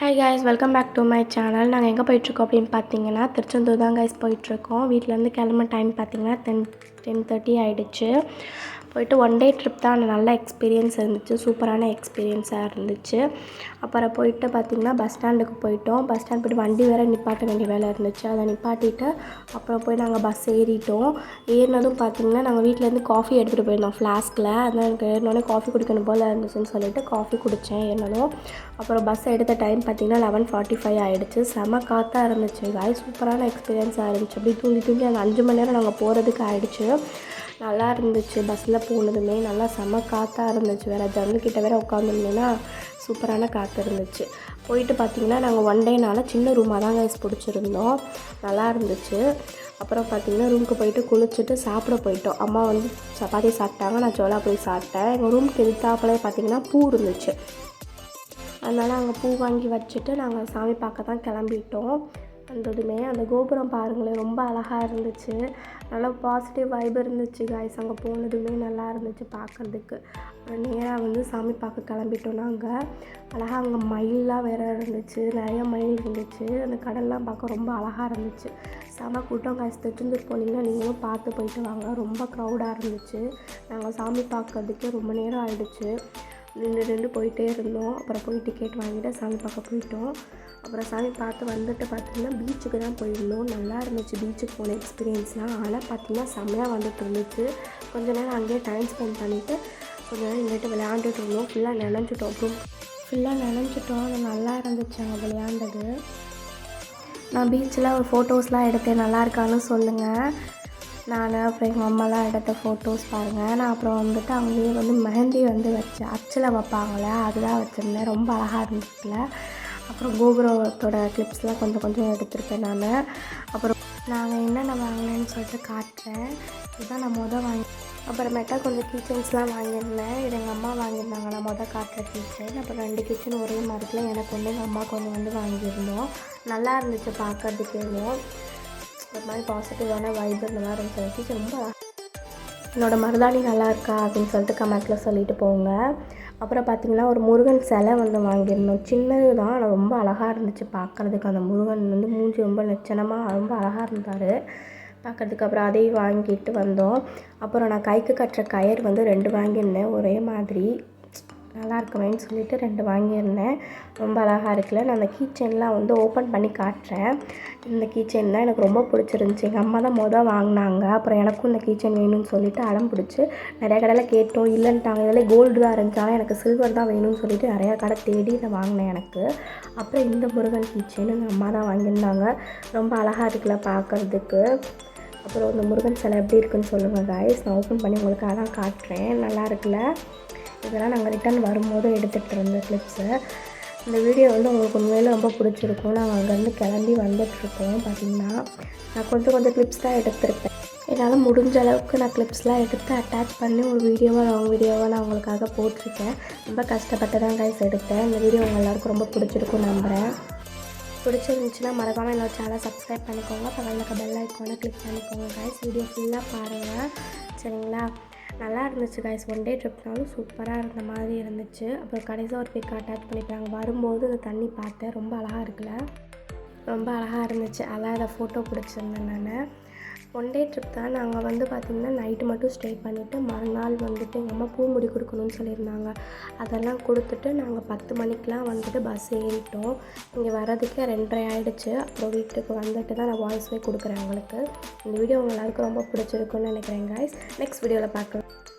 Hi guys welcome back to my channel நாங்கள் எங்கே போயிட்டுருக்கோம் அப்படின்னு பார்த்தீங்கன்னா திருச்செந்தூர் தான் காய்ஸ் போயிட்டுருக்கோம். வீட்டிலேருந்து கிளம்ப டைம் பார்த்தீங்கன்னா டென் டென் தேர்ட்டி ஆகிடுச்சு போயிட்டு ஒன் டே ட்ரிப் தான். நல்ல எக்ஸ்பீரியன்ஸ் இருந்துச்சு. சூப்பரான எக்ஸ்பீரியன்ஸாக இருந்துச்சு. அப்புறம் போயிட்டு பார்த்திங்கன்னா பஸ் ஸ்டாண்டுக்கு போயிட்டோம். பஸ் ஸ்டாண்ட் போய்ட்டு வண்டி வேறு நிப்பாட்ட வேண்டிய வேலை இருந்துச்சு. அதை நிப்பாட்டிட்டு அப்புறம் போய் நாங்கள் பஸ் ஏறிட்டோம். ஏறினதும் பார்த்திங்கன்னா நாங்கள் வீட்டிலேருந்து காஃபி எடுத்துகிட்டு போயிருந்தோம் ஃப்ளாஸ்கில் அதனால் எனக்கு ஏறினோடனே காஃபி குடிக்கணும் போல் இருந்துச்சுன்னு சொல்லிட்டு காஃபி குடித்தேன் ஏறினதும். அப்புறம் பஸ் எடுத்த டைம் பார்த்திங்கன்னா லெவன் ஃபார்ட்டி ஃபைவ் ஆகிடுச்சு செம காற்றாக இருந்துச்சு காய் சூப்பரான எக்ஸ்பீரியன்ஸாக இருந்துச்சு. அப்படி தூங்கி தூங்கி அந்த அஞ்சு மணி நேரம் நாங்கள் போகிறதுக்கு ஆகிடுச்சு நல்லா இருந்துச்சு. பஸ்ஸில் போனதுமே நல்லா செம காற்றாக இருந்துச்சு. வேறு ஜன்னல்கிட்ட வேறு உட்காந்துருந்தேன்னா சூப்பரான காற்று இருந்துச்சு. போயிட்டு பார்த்திங்கன்னா நாங்கள் ஒன் டேனால சின்ன ரூமாக தான் கைஸ் பிடிச்சிருந்தோம். நல்லா இருந்துச்சு. அப்புறம் பார்த்திங்கன்னா ரூமுக்கு போயிட்டு குளிச்சுட்டு சாப்பிட போயிட்டோம். அம்மா வந்து சப்பாத்தி சாப்பிட்டாங்க. நான் சோளா போய் சாப்பிட்டேன். எங்கள் ரூமுக்கு எதிர்த்தாப்புல பார்த்திங்கன்னா பூ இருந்துச்சு. அதனால் அங்கே பூ வாங்கி வச்சுட்டு நாங்கள் சாமி பார்க்க தான் கிளம்பிட்டோம். வந்ததுமே அந்த கோபுரம் பாருங்களேன் ரொம்ப அழகாக இருந்துச்சு. நல்லா பாசிட்டிவ் வைப் இருந்துச்சு காய்ஸ் அங்கே போனதுமே நல்லா இருந்துச்சு பார்க்குறதுக்கு நேராக வந்து சாமி பார்க்க கிளம்பிட்டோம் நாங்கள் அழகாக அங்கே மயிலெலாம் வேறு இருந்துச்சு நிறைய மயில் இருந்துச்சு. அந்த கடல்லாம் பார்க்க ரொம்ப அழகாக இருந்துச்சு. செம கூட்டம் காய்ஸ் திருச்செந்தூர் போனீங்கன்னா நீங்களும் பார்த்து போயிட்டு வாங்க. ரொம்ப க்ரௌடாக இருந்துச்சு. நாங்கள் சாமி பார்க்குறதுக்கே ரொம்ப நேரம் ஆயிடுச்சு. நின்று நின்று போயிட்டே இருந்தோம். அப்புறம் போய் டிக்கெட் வாங்கிட்டு சாமி பார்க்க போயிட்டோம். அப்புறம் சாமி பார்த்து வந்துட்டு பார்த்திங்கன்னா பீச்சுக்கு தான் போயிருந்தோம். நல்லா இருந்துச்சு பீச்சுக்கு போன எக்ஸ்பீரியன்ஸ்லாம் ஆனால் பார்த்திங்கன்னா செம்மையாக வந்துட்டு இருந்துச்சு. கொஞ்ச நேரம் அங்கேயே டைம் ஸ்பெண்ட் பண்ணிவிட்டு கொஞ்ச நேரம் இங்கிட்டு விளையாண்டுட்டு இருந்தோம். ஃபுல்லாக நினைஞ்சிட்டோம். அப்புறம் ஃபுல்லாக நினைஞ்சிட்டோம். அது நல்லா இருந்துச்சு அங்கே விளையாண்டது. நான் பீச்சில் ஒரு ஃபோட்டோஸ்லாம் எடுத்தேன். நல்லா இருக்கான்னு சொல்லுங்கள் நான் அப்புறம் எங்கள் அம்மாலாம் எடுத்த ஃபோட்டோஸ் பாருங்கள் நான் அப்புறம் வந்துட்டு அங்கேயே வந்து மெஹந்தி வந்து வச்சேன் அச்சில் வைப்பாங்களே அதுதான் வச்சுருந்தேன். ரொம்ப அழகாக இருந்துச்சுல. அப்புறம் கோபுரத்தோட கிளிப்ஸ்லாம் கொஞ்சம் கொஞ்சம் எடுத்திருக்கேன் நான். அப்புறம் நாங்கள் என்னென்ன வாங்கினேன்னு சொல்லிட்டு காட்டுறேன். இதுதான் நான் மொதல் வாங்கி அப்புறமேட்டா கொஞ்சம் கிச்சன்ஸ்லாம் வாங்கியிருந்தேன். இது எங்கள் அம்மா வாங்கியிருந்தாங்க. நான் மொதல் காட்டுற கிச்சன் அப்புறம் ரெண்டு கிச்சன் ஒரே மரத்தில் எனக்கு ஒன்று எங்கள் அம்மா கொஞ்சம் வந்து வாங்கியிருந்தோம். நல்லா இருந்துச்சு பார்க்கறதுக்கேவும் ஒரு மாதிரி பாசிட்டிவான வைப் நல்லா இருந்துச்சு. கிச்சன் ரொம்ப என்னோடய மருதாணி நல்லா இருக்கா அப்படின்னு சொல்லிட்டு கமெண்ட்டில் சொல்லிட்டு போங்க. அப்புறம் பார்த்திங்கன்னா ஒரு முருகன் சிலை வந்து வாங்கியிருந்தோம். சின்னது தான் ஆனால் ரொம்ப அழகாக இருந்துச்சு பார்க்குறதுக்கு. அந்த முருகன் வந்து மூஞ்சி ரொம்ப லட்சணமாக ரொம்ப அழகாக இருந்தார். பார்க்குறதுக்கு அப்புறம் அதையும் வாங்கிட்டு வந்தோம். அப்புறம் நான் கைக்கு கட்டுற கயிறு வந்து ரெண்டு வாங்கியிருந்தேன். ஒரே மாதிரி. நல்லா இருக்குமேன்னு சொல்லிட்டு ரெண்டு வாங்கியிருந்தேன். ரொம்ப அழகாக இருக்குல்ல? நான் அந்த கீச்சன்லாம் வந்து ஓப்பன் பண்ணி காட்டுறேன். இந்த கீச்சன் தான் எனக்கு ரொம்ப பிடிச்சிருந்துச்சி. எங்கள் அம்மா தான் மொதல் வாங்கினாங்க. அப்புறம் எனக்கும் இந்த கீச்சன் வேணும்னு சொல்லிட்டு அடம் பிடிச்சி நிறையா கடையில் கேட்டோம். இல்லைன்ட்டாங்க. இதில் கோல்டு தான் இருந்துச்சு. ஆனால் எனக்கு சில்வர் தான் வேணும்னு சொல்லிட்டு நிறையா கடை தேடி இதை வாங்கினேன் எனக்கு. அப்புறம் இந்த முருகன் கீச்செயின் எங்கள் அம்மா தான் வாங்கியிருந்தாங்க. ரொம்ப அழகாக இருக்குல்ல பார்க்குறதுக்கு. அப்புறம் இந்த முருகன் சிலை எப்படி இருக்குன்னு சொல்லுங்கள் காய்ஸ் நான் ஓப்பன் பண்ணி உங்களுக்கு அதான் காட்டுறேன். நல்லா இருக்குல்ல? இதெல்லாம் நாங்கள் ரிட்டர்ன் வரும்போது எடுத்துகிட்டு இருந்த கிளிப்ஸு இந்த வீடியோ வந்து உங்களுக்கு உண்மையிலே ரொம்ப பிடிச்சிருக்கும். நாங்கள் அங்கேருந்து கிளம்பி வந்துட்டுருக்கோம் பார்த்திங்கன்னா நான் கொஞ்சம் கொஞ்சம் கிளிப்ஸ் தான் எடுத்திருப்பேன். என்னால் முடிஞ்ச அளவுக்கு நான் கிளிப்ஸ்லாம் எடுத்து அட்டாச் பண்ணி ஒரு வீடியோவாக லாங் வீடியோவாக நான் உங்களுக்காக போட்டிருக்கேன். ரொம்ப கஷ்டப்பட்டு தான் கைஸ் எடுத்தேன். இந்த வீடியோ உங்கள் எல்லாருக்கும் ரொம்ப பிடிச்சிருக்கும் நம்புகிறேன் பிடிச்சிருந்துச்சுன்னா மறக்காமல் என்னோட சேனல் சப்ஸ்கிரைப் பண்ணிக்கோங்க. பக்கத்தில் பெல் ஐக்கோனை கிளிக் பண்ணிக்கோங்க கைஸ் வீடியோ ஃபுல்லாக பாருங்கள் சரிங்களா? நல்லா இருந்துச்சு கைஸ் ஒன் டே ட்ரிப்னாலும் சூப்பராக இருந்த மாதிரி இருந்துச்சு. அப்புறம் கடைசியாக ஒரு பிக் அட்டாச் பண்ணிப்பாங்க வரும்போது அந்த தண்ணி பார்த்தேன். ரொம்ப அழகாக இருக்குல்ல? ரொம்ப அழகாக இருந்துச்சு. அழகாக அதை ஃபோட்டோ பிடிச்சிருந்தேன் நான். ஒன் டே ட்ரிப் தான். நாங்கள் வந்து பார்த்திங்கன்னா நைட்டு மட்டும் ஸ்டே பண்ணிவிட்டு மறுநாள் வந்துட்டு எங்கள் அம்மா பூ முடி கொடுக்கணும்னு சொல்லியிருந்தாங்க. அதெல்லாம் கொடுத்துட்டு நாங்கள் பத்து மணிக்கெலாம் வந்துட்டு பஸ் ஏறிட்டோம். இங்கே வரதுக்கே ரெண்டரை ஆகிடுச்சு அப்புறம் வீட்டுக்கு வந்துட்டு தான் நான் வாய்ஸ் போய் கொடுக்குறேன் உங்களுக்கு. இந்த வீடியோ உங்கள் எல்லாருக்கும் ரொம்ப பிடிச்சிருக்குன்னு நினைக்கிறேன் கைஸ் நெக்ஸ்ட் வீடியோவில் பார்க்கலாம்.